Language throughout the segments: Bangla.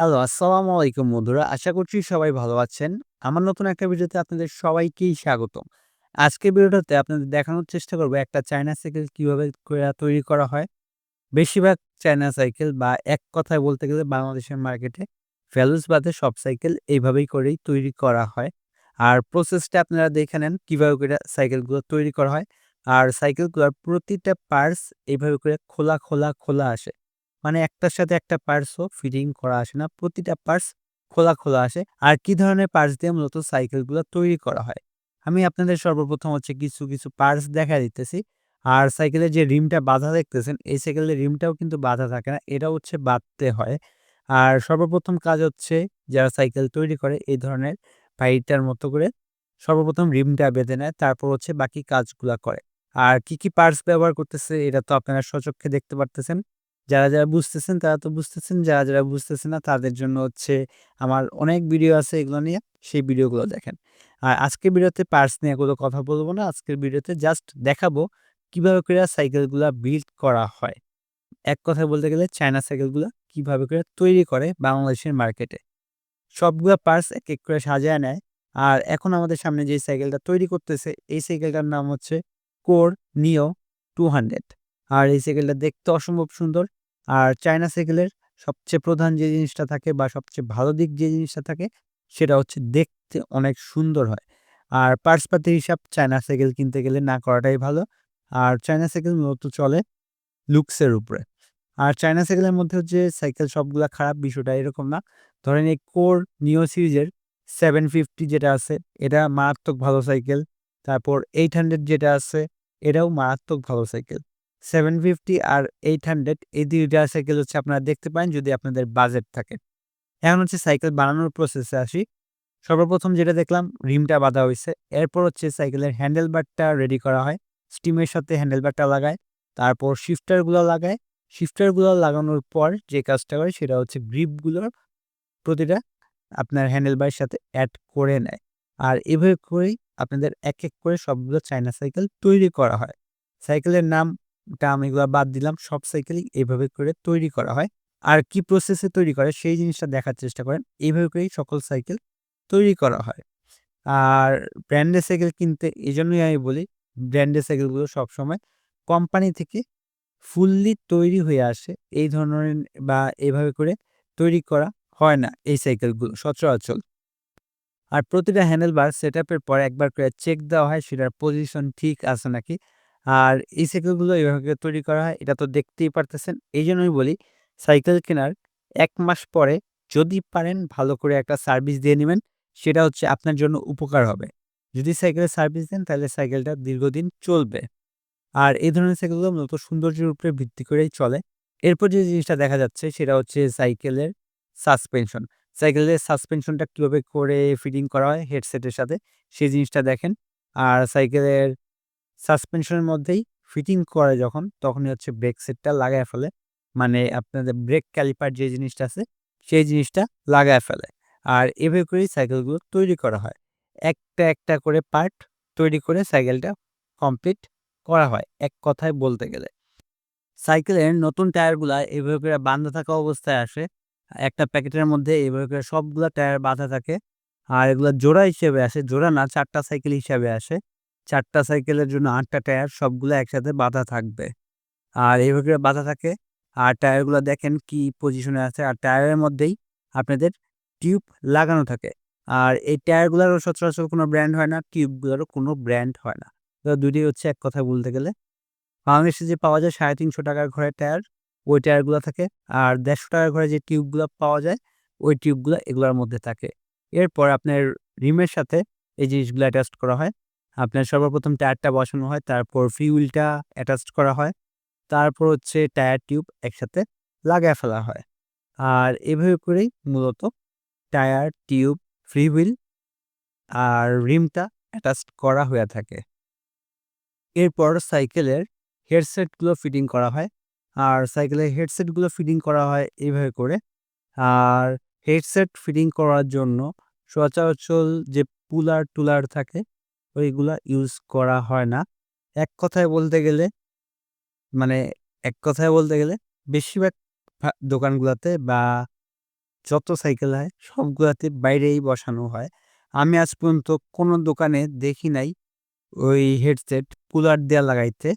হ্যালো, আসসালামু আলাইকুম বন্ধুরা। আশা করছি সবাই ভালো আছেন। আমার নতুন একটা ভিডিওতে আপনাদের সবাইকেই স্বাগতম। আজকের ভিডিওটাতে আপনাদের দেখানোর চেষ্টা করব একটা চায়না সাইকেল কীভাবে তৈরি করা হয়। বেশিরভাগ চায়না সাইকেল বা এক কথায় বলতে গেলে বাংলাদেশের মার্কেটে ভ্যালুস বাদে সব সাইকেল এইভাবেই করেই তৈরি করা হয়। আর প্রসেসটা আপনারা দেখে নেন কীভাবে করে সাইকেলগুলো তৈরি করা হয়। আর সাইকেলগুলোর প্রতিটা পার্টস এইভাবে করে খোলা, খোলা, খোলা আসে। মানে একটার সাথে একটা পার্টসও ফিটিং করা আসে না। প্রতিটা পার্টস খোলা, খোলা আসে। আর কি ধরনের পার্টস দিয়ে মূলত সাইকেলগুলো তৈরি করা হয়। আমি আপনাদের সর্বপ্রথম হচ্ছে কিছু, কিছু পার্টস দেখায় দিতেছি। আর সাইকেলের যে রিমটা বাঁধা দেখতেছেন, এই সাইকেলের রিমটাও কিন্তু বাঁধা থাকে না। এটাও হচ্ছে বাঁধতে হয়। আর সর্বপ্রথম কাজ হচ্ছে যারা সাইকেল তৈরি করে এই ধরনের বাইটার মতো করে সর্বপ্রথম রিমটা বেঁধে নেয়। তারপর হচ্ছে বাকি কাজগুলা করে। আর কি, কি পার্টস ব্যবহার করতেছে এটা তো আপনারা স্বচক্ষে দেখতে পারতেছেন। যারা, যারা বুঝতেছেন তারা তো বুঝতেছেন। যারা, যারা বুঝতেছেন না তাদের জন্য হচ্ছে আমার অনেক ভিডিও আছে এগুলো নিয়ে, সেই ভিডিওগুলো দেখেন। আর আজকের ভিডিওতে পার্স নিয়ে কোনো কথা বলব না। আজকের ভিডিওতে জাস্ট দেখাবো কীভাবে করে সাইকেলগুলো বিল্ড করা হয়। এক কথায় বলতে গেলে চায়না সাইকেলগুলো কীভাবে করে তৈরি করে বাংলাদেশের মার্কেটে। সবগুলো পার্স এক, এক করে সাজায় নেয়। আর এখন আমাদের সামনে যে সাইকেলটা তৈরি করতেছে এই সাইকেলটার নাম হচ্ছে কোর নিও 200 আর এই সাইকেলটা দেখতে অসম্ভব সুন্দর। আর চায়না সাইকেলের সবচেয়ে প্রধান যে জিনিসটা থাকে বা সবচেয়ে ভালো দিক যে জিনিসটা থাকে, সেটা হচ্ছে দেখতে অনেক সুন্দর হয়। আর পার্টসপাতির হিসাব চায়না সাইকেল কিনতে গেলে না করাটাই ভালো। আর চায়না সাইকেল মূলত চলে লুকসের উপরে। আর চায়না সাইকেলের মধ্যে হচ্ছে সাইকেল সবগুলা খারাপ বিষয়টা এরকম না। ধরেন এই কোর নিও সিরিজের 750 যেটা আছে, এটা মারাত্মক ভালো সাইকেল। তারপর 800 যেটা আছে, এটাও মারাত্মক ভালো সাইকেল। 750 আর 800 এই ২ টা সাইকেল হচ্ছে আপনারা দেখতে পারেন যদি আপনাদের বাজেট থাকে। এখন হচ্ছে সাইকেল বানানোর প্রসেসে আসি। সর্বপ্রথম যেটা দেখলাম রিমটা বাঁধা হয়েছে এরপর হচ্ছে সাইকেলের হ্যান্ডেল বারটা রেডি করা হয়। স্টিমের সাথে হ্যান্ডেল বারটা লাগায়। তারপর শিফটারগুলো লাগায়। শিফটারগুলো লাগানোর পর যে কাজটা করে সেটা হচ্ছে গ্রিপগুলোর প্রতিটা আপনার হ্যান্ডেল বারের সাথে অ্যাড করে নেয়। আর এভাবে করেই আপনাদের এক, এক করে সবগুলো চায়না সাইকেল তৈরি করা হয়। সাইকেলের নামটা আমি এগুলা বাদ দিলাম। সব সাইকেলই এভাবে করে তৈরি করা হয়। আর কি প্রসেসে তৈরি করে সেই জিনিসটা দেখার চেষ্টা করেন। এইভাবে করেই সকল সাইকেল তৈরি করা হয়। আর ব্র্যান্ডের সাইকেল কিনতে এই জন্যই আমি বলি ব্র্যান্ডেড সাইকেলগুলো সবসময় কোম্পানি থেকে ফুললি তৈরি হয়ে আসে। এই ধরনের বা এভাবে করে তৈরি করা হয় না এই সাইকেলগুলো সচরাচর। আর প্রতিটা হ্যান্ডেল বার সেটআপের পর একবার করে চেক দেওয়া হয়, সেটার পজিশন ঠিক আছে নাকি। আর এই সাইকেলগুলো এভাবে তৈরি করা হয়, এটা তো দেখতেই পারতেছেন। এইজন্যই বলি সাইকেল কেনার এক মাস পরে যদি পারেন ভালো করে একটা সার্ভিস দিয়ে নেবেন, সেটা হচ্ছে আপনার জন্য উপকার হবে। যদি সাইকেলের সার্ভিস দেন, তাহলে সাইকেলটা দীর্ঘদিন চলবে। আর এই ধরনের সাইকেলগুলো মূলত সৌন্দর্যের উপরে ভিত্তি করেই চলে। এরপর যে জিনিসটা দেখা যাচ্ছে, সেটা হচ্ছে সাইকেলের সাসপেনশন। সাইকেলের সাসপেনশনটা কীভাবে করে ফিটিং করা হয় হেডসেটের সাথে, সেই জিনিসটা দেখেন। আর সাইকেলের সাসপেনশনের মধ্যেই ফিটিং করে যখন তখনই হচ্ছে ব্রেক সেটটা লাগায় ফেলে। মানে আপনাদের ব্রেক ক্যালিপার যে জিনিসটা আছে সেই জিনিসটা লাগায় ফেলে। আর এভাবে করেই সাইকেলগুলো তৈরি করা হয়। একটা, একটা করে পার্ট তৈরি করে সাইকেলটা কমপ্লিট করা হয় এক কথায় বলতে গেলে। সাইকেলের নতুন টায়ারগুলা এভাবে করে বাঁধা থাকা অবস্থায় আসে। একটা প্যাকেটের মধ্যে এভাবে করে সবগুলা টায়ার বাঁধা থাকে। আর এগুলা জোড়া হিসেবে আসে। জোড়া না চারটা সাইকেল হিসাবে আসে। ৪ টা সাইকেলের জন্য আটটা টায়ার সবগুলা একসাথে বাঁধা থাকবে। আর এইভাবে বাঁধা থাকে। আর টায়ারগুলা দেখেন কি পজিশনে আছে। আর টায়ারের মধ্যেই আপনাদের টিউব লাগানো থাকে। আর এই টায়ারগুলারও সচরাচর কোনো ব্র্যান্ড হয় না। টিউবগুলারও কোনো ব্র্যান্ড হয় না। তো ২ টোই হচ্ছে এক কথায় বলতে গেলে। বাংলাদেশে যে পাওয়া যায় ৳৩৫০ ঘরের টায়ার, ওই টায়ারগুলা থাকে। আর ৳১৫০ ঘরে যে টিউবগুলা পাওয়া যায়, ওই টিউবগুলা এগুলোর মধ্যে থাকে। এরপর আপনার রিমের সাথে এই জিনিসগুলা অ্যাটাচড করা হয়। আপনার সর্বপ্রথম টায়ারটা বসানো হয়। তারপর ফ্রি হুইলটা অ্যাটাচড করা হয়। তারপর হচ্ছে টায়ার টিউব একসাথে লাগায় ফেলা হয়। আর এভাবে করেই মূলত টায়ার, টিউব, ফ্রি হুইল আর রিমটা অ্যাটাচড করা হয়ে থাকে। এরপর সাইকেলের হেডসেটগুলো ফিটিং করা হয়। আর সাইকেলের হেডসেটগুলো ফিটিং করা হয় এভাবে করে। আর হেডসেট ফিটিং করার জন্য সচরাচর যে পুলার-টুলার থাকে ওইগুলা ইউজ করা হয় না। এক কথায় বলতে গেলে মানে এক কথায় বলতে গেলে বেশিরভাগ দোকানগুলাতে বা যত সাইকেল হয়, সবগুলাতে বাইরেই বসানো হয়। আমি আজ পর্যন্ত কোনো দোকানে দেখি নাই ওই হেডসেট কুলার দেয়া লাগাইতে।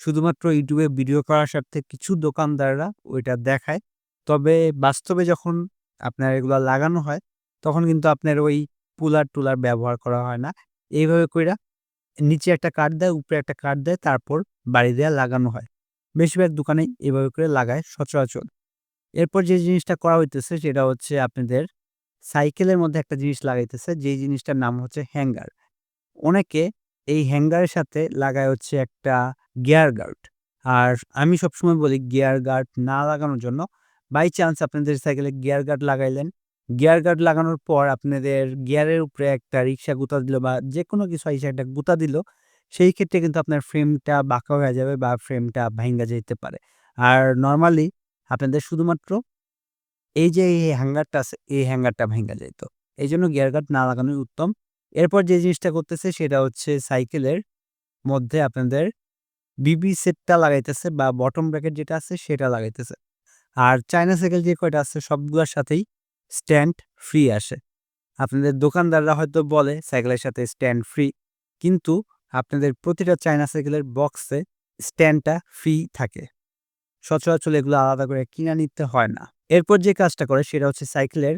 শুধুমাত্র ইউটিউবে ভিডিও করার স্বার্থে কিছু দোকানদাররা ওইটা দেখায়। তবে বাস্তবে যখন আপনার এগুলা লাগানো হয়, তখন কিন্তু আপনার ওই কুলার-টুলার ব্যবহার করা হয় না। এইভাবে কইরা নিচে একটা কাঠ দেয়, উপরে একটা কাঠ দেয় তারপর বাড়ি দেয়া লাগানো হয়। বেশিরভাগ দোকানে এভাবে করে লাগায় সচরাচর। এরপর যে জিনিসটা করা হইতেছে সেটা হচ্ছে আপনাদের সাইকেলের মধ্যে একটা জিনিস লাগাইতেছে যেই জিনিসটার নাম হচ্ছে হ্যাঙ্গার। অনেকে এই হ্যাঙ্গারের সাথে লাগায় হচ্ছে একটা গিয়ার গার্ড। আর আমি সবসময় বলি গিয়ার গার্ড না লাগানোর জন্য বাই চান্স আপনাদের সাইকেলে গিয়ার গার্ড লাগাইলেন। গিয়ার গার্ড লাগানোর পর আপনাদের গিয়ারের উপরে একটা রিক্সা গুঁতা দিল বা যেকোনো কিছু আইসা একটা গুঁতা দিল, সেই ক্ষেত্রে কিন্তু আপনার ফ্রেমটা বাঁকা হয়ে যাবে বা ফ্রেমটা ভাইঙ্গা যাইতে পারে। আর নর্মালি আপনাদের শুধুমাত্র এই যে এই হ্যাঙ্গারটা আছে, এই হ্যাঙ্গারটা ভাইঙ্গা যাইত। এইজন্য গিয়ার গার্ড না লাগানোই উত্তম। এরপর যে জিনিসটা করতেছে সেটা হচ্ছে সাইকেলের মধ্যে আপনাদের বিবি সেটটা লাগাইতেছে বা বটম ব্র্যাকেট যেটা আছে সেটা লাগাইতেছে। আর চায়না সাইকেল যে কয়টা আছে সবগুলার সাথেই স্ট্যান্ড ফ্রি আসে। আপনাদের দোকানদাররা হয়তো বলে সাইকেলের সাথে স্ট্যান্ড ফ্রি। কিন্তু আপনাদের প্রতিটা চায়না সাইকেলের বক্সে স্ট্যান্ডটা ফ্রি থাকে। সচরাচর এগুলো আলাদা করে কিনা নিতে হয় না। এরপর যে কাজটা করে সেটা হচ্ছে সাইকেলের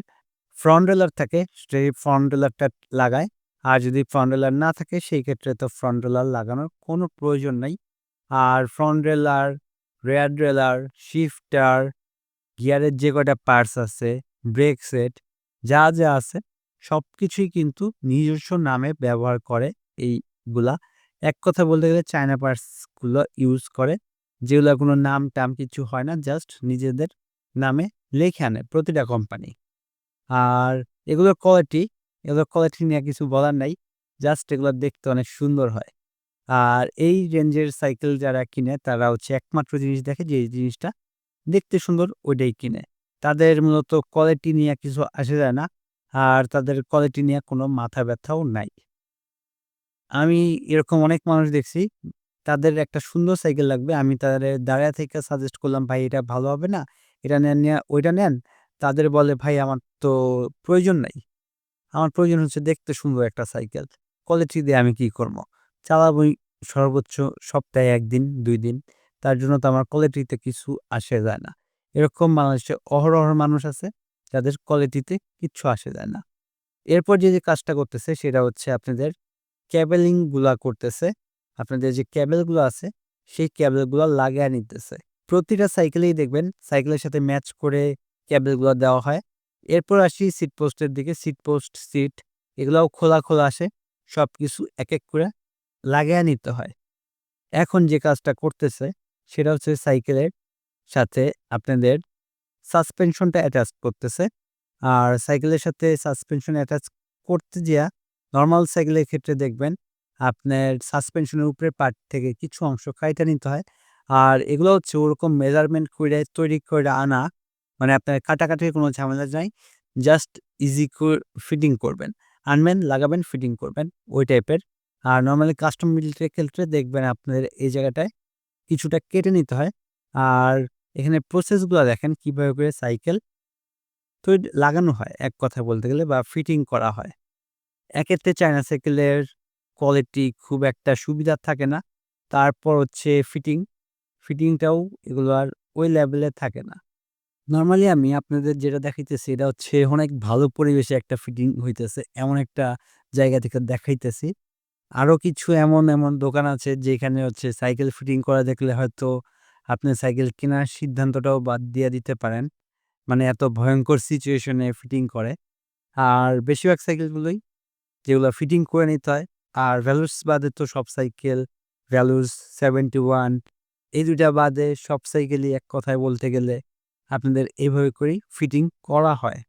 ফ্রন্ট রোলার থাকে সেই ফ্রন্ট রোলারটা লাগায়। আর যদি ফ্রন্ট রোলার না থাকে সেই ক্ষেত্রে তো ফ্রন্ট রোলার লাগানোর কোনো প্রয়োজন নেই আর front roller, rear roller, shifter, গিয়ারের যে কয়টা পার্টস আছে, ব্রেক সেট যা, যা আছে সবকিছুই কিন্তু নিজস্ব নামে ব্যবহার করে এইগুলা। এক কথা বলতে গেলে চায়না পার্টসগুলো ইউজ করে। যেগুলা কোনো নাম-টাম কিছু হয় না। জাস্ট নিজেদের নামে লেখে আনে প্রতিটা কোম্পানি। আর এগুলোর কোয়ালিটি, এগুলোর কোয়ালিটি নিয়ে কিছু বলার নাই। জাস্ট এগুলো দেখতে অনেক সুন্দর হয়। আর এই রেঞ্জের সাইকেল যারা কিনে তারা হচ্ছে একমাত্র জিনিস দেখে যে জিনিসটা দেখতে সুন্দর ওইটাই কিনে। তাদের মূলত কোয়ালিটি নিয়ে কিছু আসে যায় না। আর তাদের কোয়ালিটি নিয়ে কোনো মাথা ব্যথাও নাই। আমি এরকম অনেক মানুষ দেখছি। তাদের একটা সুন্দর সাইকেল লাগবে। আমি তাদের দাঁড়ায়া থেকে সাজেস্ট করলাম, "ভাই এটা ভালো হবে না? এটা নেন ওইটা নেন।" তাদের বলে, "ভাই আমার তো প্রয়োজন নাই। আমার প্রয়োজন হচ্ছে দেখতে সুন্দর একটা সাইকেল। কোয়ালিটি দিয়ে আমি কি করব? চালাবোই সর্বোচ্চ সপ্তাহে একদিন দুই দিন। তার জন্য তো আমার কোয়ালিটিতে কিছু আসে যায় না।" এরকম বাংলাদেশে অহরহ মানুষ আছে যাদের কোয়ালিটিতে কিচ্ছু আসে যায় না। এরপর যে, যে কাজটা করতেছে সেটা হচ্ছে আপনাদের ক্যাবেলিংগুলা করতেছে। আপনাদের যে ক্যাবেলগুলো আছে সেই ক্যাবেলগুলো লাগায়া নিতেছে। প্রতিটা সাইকেলেই দেখবেন সাইকেলের সাথে ম্যাচ করে ক্যাবেলগুলো দেওয়া হয়। এরপর আসি সিট পোস্টের দিকে। সিট পোস্ট, সিট এগুলাও খোলা, খোলা আসে। সবকিছু এক, এক করে লাগায়া নিতে হয়। এখন যে কাজটা করতেছে সেটা হচ্ছে সাইকেলের সাথে আপনাদের সাসপেনশনটা অ্যাটাচ করতেছে। আর সাইকেলের সাথে সাসপেনশন অ্যাটাচ করতে যেয়া নর্মাল সাইকেলের ক্ষেত্রে দেখবেন আপনার সাসপেনশনের উপরে পার্ট থেকে কিছু অংশ কাইটা নিতে হয়। আর এগুলো হচ্ছে ওরকম মেজারমেন্ট কইরা তৈরি কইরা আনা। মানে আপনার কাটাকাটির কোনো ঝামেলা নাই। জাস্ট ইজি করে ফিটিং করবেন। আনবেন, লাগাবেন, ফিটিং করবেন ওই টাইপের। আর নর্মালি কাস্টম এর ক্ষেত্রে দেখবেন আপনাদের এই জায়গাটায় কিছুটা কেটে নিতে হয়। আর এখানে প্রসেসগুলো দেখেন কীভাবে করে সাইকেল তৈরি লাগানো হয় এক কথায় বলতে গেলে বা ফিটিং করা হয়। এক্ষেত্রে চায়না সাইকেলের কোয়ালিটি খুব একটা সুবিধা থাকে না। তারপর হচ্ছে ফিটিং, ফিটিংটাও এগুলো আর ওই লেভেলে থাকে না। নর্মালি আমি আপনাদের যেটা দেখাইতেছি এটা হচ্ছে অনেক ভালো পরিবেশে একটা ফিটিং হইতেছে। এমন একটা জায়গা থেকে দেখাইতেছি। আরও কিছু এমন, এমন দোকান আছে যেখানে হচ্ছে সাইকেল ফিটিং করা দেখলে হয়তো আপনি সাইকেল কেনার সিদ্ধান্তটাও বাদ দিয়ে দিতে পারেন। মানে এত ভয়ঙ্কর সিচুয়েশনে ফিটিং করে। আর বেশিরভাগ সাইকেলগুলোই যেগুলা ফিটিং করে নিতে হয়। আর ভ্যালুস বাদে তো সব সাইকেল ভ্যালুস 71 এই ২ টা বাদে সব সাইকেলই এক কথায় বলতে গেলে আপনাদের এভাবে করেই ফিটিং করা হয়।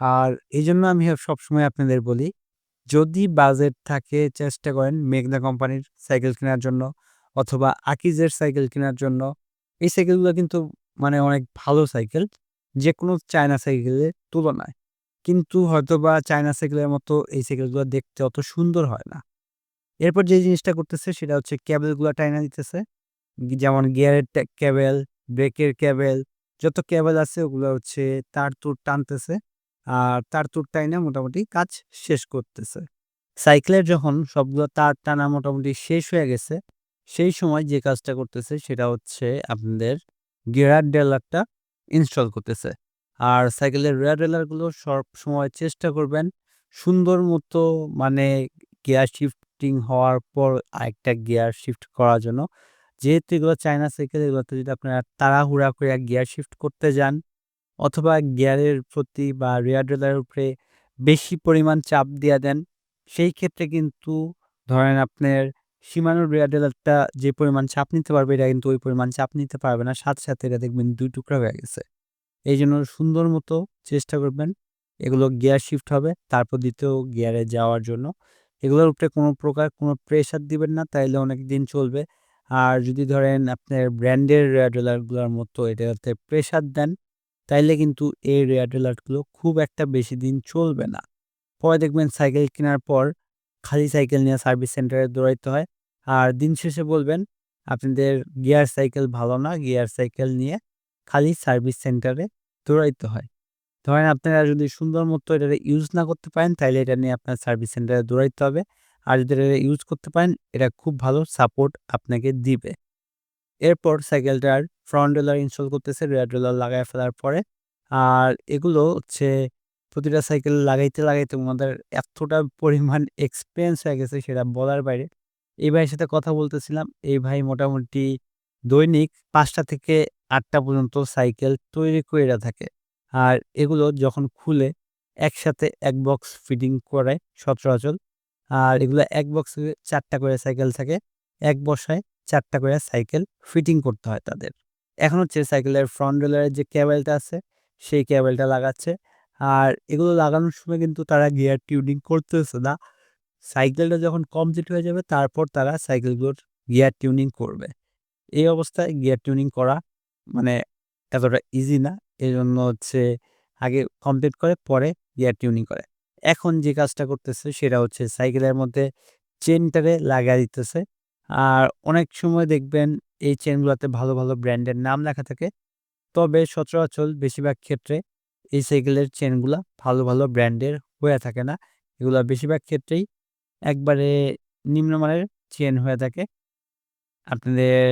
আর এই জন্য আমি সবসময় আপনাদের বলি, যদি বাজেট থাকে চেষ্টা করেন মেঘনা কোম্পানির সাইকেল কেনার জন্য অথবা আকিজের সাইকেল কেনার জন্য। এই সাইকেলগুলো কিন্তু মানে অনেক ভালো সাইকেল। যেকোনো চায়না সাইকেলের তুলনায়। কিন্তু হয়তো বা চায়না সাইকেলের মতো এই সাইকেলগুলো দেখতে অত সুন্দর হয় না। এরপর যে জিনিসটা করতেছে সেটা হচ্ছে ক্যাবেলগুলা টাইনা দিতেছে। যেমন গিয়ারের ক্যাবেল, ব্রেকের ক্যাবেল, যত ক্যাবেল আছে ওগুলো হচ্ছে তার তুর টানতেছে আর তার তুর টাইনে মোটামুটি কাজ শেষ করতেছে সাইকেলের যখন সবগুলো তার টানা মোটামুটি শেষ হয়ে গেছে সেই সময় যে কাজটা করতেছে সেটা হচ্ছে আপনাদের গিয়ার ডেলারটা ইনস্টল করতেছে। আর সাইকেলের রেয়ার ডেলারগুলো সব সময় চেষ্টা করবেন সুন্দর মতো মানে গিয়ার শিফটিং হওয়ার পর আরেকটা গিয়ার শিফট করার জন্য। যেহেতু এগুলো চায়না সাইকেল, এগুলোতে যদি আপনারা তাড়াহুড়া করে গিয়ার শিফট করতে যান অথবা গিয়ারের প্রতি বা রেয়ার ডেলারের উপরে বেশি পরিমাণ চাপ দিয়ে দেন, সেই ক্ষেত্রে কিন্তু ধরেন আপনার সীমানোর ডেলারটা যে পরিমাণ চাপ নিতে পারবে, এটা কিন্তু ওই পরিমাণ চাপ নিতে পারবে না। সাথে সাথে এটা দেখবেন দুই টুকরা হয়ে গেছে। এই জন্য সুন্দর মতো চেষ্টা করবেন, এগুলো গিয়ার শিফট হবে। তারপর দ্বিতীয় গিয়ারে যাওয়ার জন্য। এগুলোর উপরে কোনো প্রকার কোনো প্রেশার দিবেন না, তাইলে অনেক দিন চলবে। আর যদি ধরেন আপনার ব্র্যান্ডের রেয়াডেলারগুলোর মতো এটাতে প্রেশার দেন, তাইলে কিন্তু এই রেয়াডেলারগুলো খুব একটা বেশি দিন চলবে না। পরে দেখবেন সাইকেল কেনার পর খালি সাইকেল নিয়ে সার্ভিস সেন্টারে দৌড়াইতে হয়। আর দিন শেষে বলবেন, আপনাদের গিয়ার সাইকেল ভালো না, গিয়ার সাইকেল নিয়ে খালি সার্ভিস সেন্টারে দৌড়াইতে হয়। ধরেন আপনারা যদি সুন্দর মতো এটা ইউজ না করতে পারেন তাহলে এটা নিয়ে আপনার সার্ভিস সেন্টারে দৌড়াইতে হবে। আর যদি এটা ইউজ করতে পারেন, এটা খুব ভালো সাপোর্ট আপনাকে দিবে। এরপর সাইকেলটার ফ্রন্ট ডেলার ইনস্টল করতেছে রেয়ার ডেলার লাগাই ফেলার পরে। আর এগুলো হচ্ছে প্রতিটা সাইকেল লাগাইতে লাগাইতে ওনাদের এতটা পরিমাণ এক্সপিরিয়েন্স হয়ে গেছে সেটা বলার বাইরে। এই ভাইয়ের সাথে কথা বলতেছিলাম। এই ভাই মোটামুটি দৈনিক পাঁচটা থেকে আটটা পর্যন্ত সাইকেল তৈরি করে থাকে। আর এগুলো যখন খুলে একসাথে এক বক্স ফিটিং করে সচরাচর। আর এগুলো এক বক্সে চারটা করে সাইকেল থাকে, এক বসায় চারটা করে সাইকেল ফিটিং করতে হয় তাদের। এখন হচ্ছে সাইকেলের ফ্রন্ট রেলারের যে ক্যাবেলটা আছে, সেই ক্যাবেলটা লাগাচ্ছে। আর এগুলো লাগানোর সময় কিন্তু তারা গিয়ার টিউনিং করতেছে না। সাইকেলটা যখন কমপ্লিট হয়ে যাবে, তারপর তারা সাইকেলগুলোর গিয়ার টিউনিং করবে। এই অবস্থায় গিয়ার টিউনিং করা মানে এতটা ইজি না। এই জন্য হচ্ছে আগে কমপ্লিট করে, পরে গিয়ার টিউনিং করে। এখন যে কাজটা করতেছে, সেটা হচ্ছে সাইকেলের মধ্যে চেনটারে লাগা দিতেছে। আর অনেক সময় দেখবেন এই চেনগুলোতে ভালো ভালো ব্র্যান্ডের নাম লেখা থাকে। তবে সচরাচর বেশিরভাগ ক্ষেত্রে এই সাইকেলের চেনগুলা ভালো ভালো ব্র্যান্ডের হয়ে থাকে না। এগুলো বেশিরভাগ ক্ষেত্রেই একবারে নিম্নমানের চেন হয়ে থাকে। আপনাদের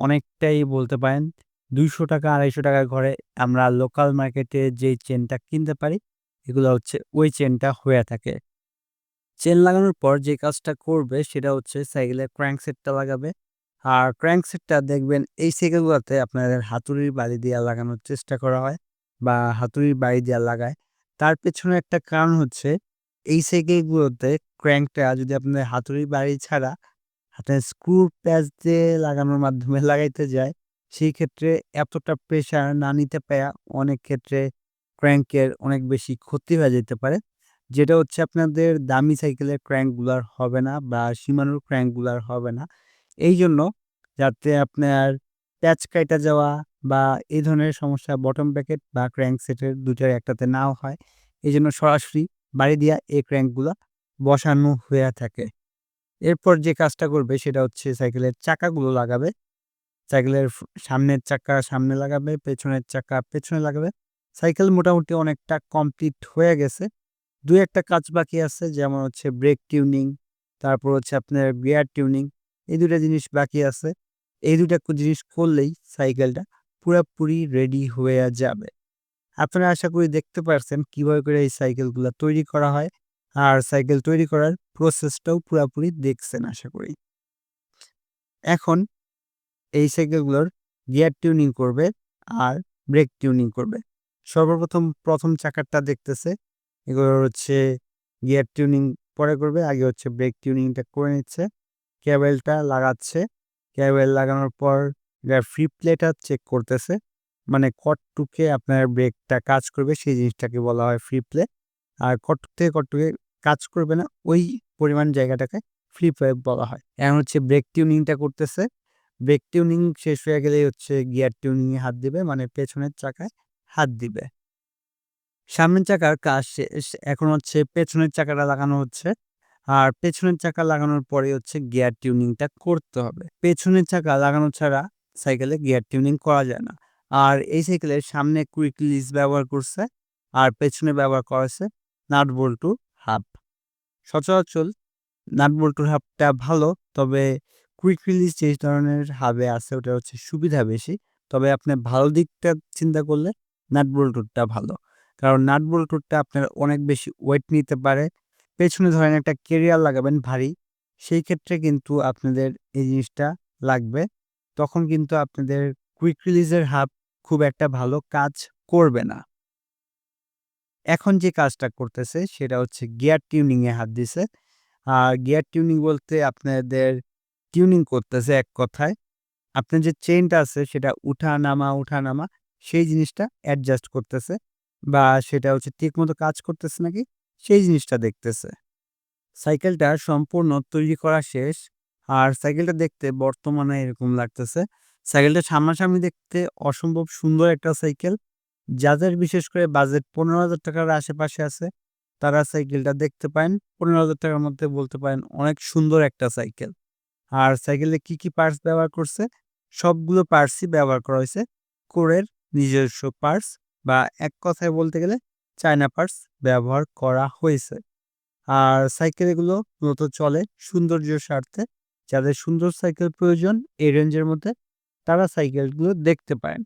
অনেকটাই বলতে পারেন দুইশো টাকা, আড়াইশো টাকার ঘরে আমরা লোকাল মার্কেটে যেই চেনটা কিনতে পারি, এগুলো হচ্ছে ওই চেনটা হয়ে থাকে। চেন লাগানোর পর যে কাজটা করবে সেটা হচ্ছে সাইকেলের ক্র্যাঙ্ক সেটটা লাগাবে। আর ক্র্যাঙ্ক সেটটা দেখবেন এই সাইকেলগুলোতে আপনাদের হাতুড়ির বাড়ি দিয়ে লাগানোর চেষ্টা করা হয় বা হাতুড়ির বাড়ি দিয়ে লাগায়। তার পেছনে একটা কারণ হচ্ছে এই সাইকেলগুলোতে ক্র্যাঙ্কটা যদি আপনাদের হাতুড়ি বাড়ি ছাড়া আপনার স্ক্রু প্যাচ দিয়ে লাগানোর মাধ্যমে লাগাইতে যায়, সেই ক্ষেত্রে এতটা প্রেশার না নিতে পারা অনেক ক্ষেত্রে ক্র্যাঙ্কের অনেক বেশি ক্ষতি হয়ে যেতে পারে। যেটা হচ্ছে আপনাদের দামি সাইকেলের ক্র্যাঙ্কগুলার হবে না বা সীমানোর ক্র্যাঙ্কগুলার হবে না। এই জন্য যাতে আপনার প্যাচ কাইটা যাওয়া বা এই ধরনের সমস্যা বটম প্যাকেট বা ক্র্যাঙ্ক সেটের দুটার একটাতে নাও হয়, এই জন্য সরাসরি বাড়ি দিয়া এই ক্র্যাঙ্কগুলো বসানো হয়ে থাকে। এরপর যে কাজটা করবে সেটা হচ্ছে সাইকেলের চাকাগুলো লাগাবে। সাইকেলের সামনের চাকা সামনে লাগাবে, পেছনের চাকা পেছনে লাগাবে। সাইকেল মোটামুটি অনেকটা কমপ্লিট হয়ে গেছে। দু একটা কাজ বাকি আছে, যেমন হচ্ছে ব্রেক টিউনিং তারপর হচ্ছে আপনার গিয়ার টিউনিং এই দুটা জিনিস বাকি আছে। এই দুটা জিনিস করলেই সাইকেলটা পুরোপুরি রেডি হয়ে যাবে। আপনারা আশা করি দেখতে পারছেন কীভাবে করে এই সাইকেলগুলো তৈরি করা হয়। আর সাইকেল তৈরি করার প্রসেসটাও পুরোপুরি দেখছেন আশা করি। এখন এই সাইকেলগুলোর গিয়ার টিউনিং করবে আর ব্রেক টিউনিং করবে। সর্বপ্রথম, প্রথম চাকারটা দেখতেছে এগুলো হচ্ছে গিয়ার টিউনিং পরে করবে, আগে হচ্ছে ব্রেক টিউনিংটা করে নিচ্ছে। ক্যাবেলটা লাগাচ্ছে, ক্যাবেল লাগানোর পর ফ্রি প্লেটা চেক করতেছে। মানে কটটুকে আপনার ব্রেকটা কাজ করবে, সেই জিনিসটাকে বলা হয় ফ্রি প্লে আর কটটুক থেকে কটটুকে কাজ করবে না, ওই পরিমাণ জায়গাটাকে ফ্রি প্লে বলা হয়। এখন হচ্ছে ব্রেক টিউনিংটা করতেছে। ব্রেক টিউনিং শেষ হয়ে গেলেই হচ্ছে গিয়ার টিউনিংয়ে হাত দিবে মানে পেছনের চাকায় হাত দিবে। সামনের চাকার কাজ শেষ, এখন হচ্ছে পেছনের চাকাটা লাগানো হচ্ছে। আর পেছনের চাকা লাগানোর পরে হচ্ছে গিয়ার টিউনিংটা করতে হবে। পেছনের চাকা লাগানো ছাড়া সাইকেলে গিয়ার টিউনিং করা যায় না। আর এই সাইকেলের সামনে কুইক রিলিজ ব্যবহার করছে আর পেছনে ব্যবহার করা হয়েছে নাট বল্টু হাব সচরাচর নাট বল্টুর হাবটা ভালো, তবে কুইক রিলিজ যে ধরনের হাবে আছে ওটা হচ্ছে সুবিধা বেশি। তবে আপনি ভালো দিকটা চিন্তা করলে নাট বল্টুরটা ভালো, কারণ নাট বল্টুরটা আপনার অনেক বেশি ওয়েট নিতে পারে। পেছনে ধরেন একটা কেরিয়ার লাগাবেন ভারী, সেই ক্ষেত্রে কিন্তু আপনাদের এই জিনিসটা লাগবে। তখন কিন্তু আপনাদের কুইক রিলিজের হাব খুব একটা ভালো কাজ করবে না। এখন যে কাজটা করতেছে সেটা হচ্ছে গিয়ার টিউনিংয়ে হাত দিছে। আর গিয়ার টিউনিং বলতে আপনাদের টিউনিং করতেছে এক কথায়। আপনার যে চেনটা আছে সেটা উঠা নামা উঠা নামা সেই জিনিসটা অ্যাডজাস্ট করতেছে বা সেটা হচ্ছে ঠিকমতো কাজ করতেছে নাকি সেই জিনিসটা দেখতেছে। সাইকেলটা সম্পূর্ণ তৈরি করা শেষ আর সাইকেলটা দেখতে বর্তমানে এরকম লাগতেছে সাইকেলটা সামনাসামনি দেখতে অসম্ভব সুন্দর একটা সাইকেল। যাদের বিশেষ করে বাজেট পনেরো হাজার টাকার আশেপাশে আছে, তারা সাইকেলটা দেখতে পারেন। পনেরো হাজার টাকার মধ্যে বলতে পারেন অনেক সুন্দর একটা সাইকেল। আর সাইকেলে কি কি পার্টস ব্যবহার করছে? সবগুলো পার্টসই ব্যবহার করা হয়েছে। কোরের নিজস্ব পার্টস বা এক কথায় বলতে গেলে চায়না পার্টস ব্যবহার করা হয়েছে। আর সাইকেল এগুলো মূলত চলে সৌন্দর্য স্বার্থে। যাদের সুন্দর সাইকেল প্রয়োজন এই রেঞ্জের মধ্যে তারা সাইকেলগুলো দেখতে পারেন